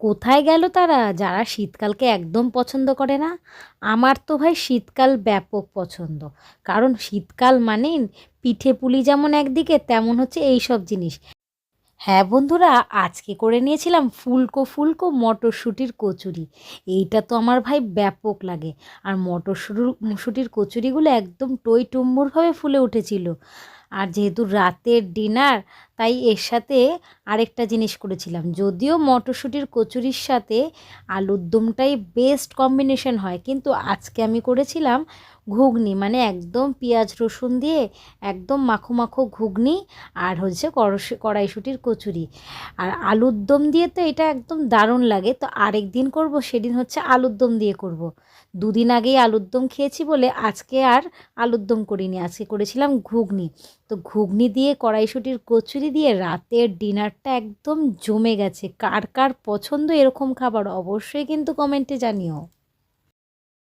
কোথায় গেল তারা যারা শীতকালকে একদম পছন্দ করে না? আমার তো ভাই শীতকাল ব্যাপক পছন্দ। কারণ শীতকাল মানেই পিঠে পুলি যেমন একদিকে, তেমন হচ্ছে এই সব জিনিস। হ্যাঁ বন্ধুরা, আজকে করে নিয়েছিলাম ফুলকো ফুলকো মটরশুঁটির কচুরি। এইটা তো আমার ভাই ব্যাপক লাগে। আর মটরশুঁটির কচুরিগুলো একদম টই টুম্বুরভাবে ফুলে উঠেছিল। আর যেহেতু রাতের ডিনার তাই এর সাথে আরেকটা জিনিস করেছিলাম। যদিও মটরশুঁটির কচুরির সাথে আলুর দমটাই বেস্ট কম্বিনেশন হয়, কিন্তু আজকে আমি করেছিলাম ঘুগনি মানে একদম পেঁয়াজ রসুন দিয়ে একদম মাখো মাখো ঘুগনি আর হচ্ছে কড়াই কড়াইশুঁটির কচুরি। আর আলুর দম দিয়ে তো এটা একদম দারুণ লাগে, তো আরেক দিন করব, সেদিন হচ্ছে আলুর দম দিয়ে করব। দুদিন আগেই আলুর দম খেয়েছি বলে আজকে আর আলুর দম করিনি, আজকে করেছিলাম ঘুগনি। তো ঘুগনি দিয়ে কড়াইশুঁটির কচুরি দিয়ে রাতের ডিনারটা একদম জমে গেছে। কার কার পছন্দ এরকম খাবার অবশ্যই কিন্তু কমেন্টে জানিও।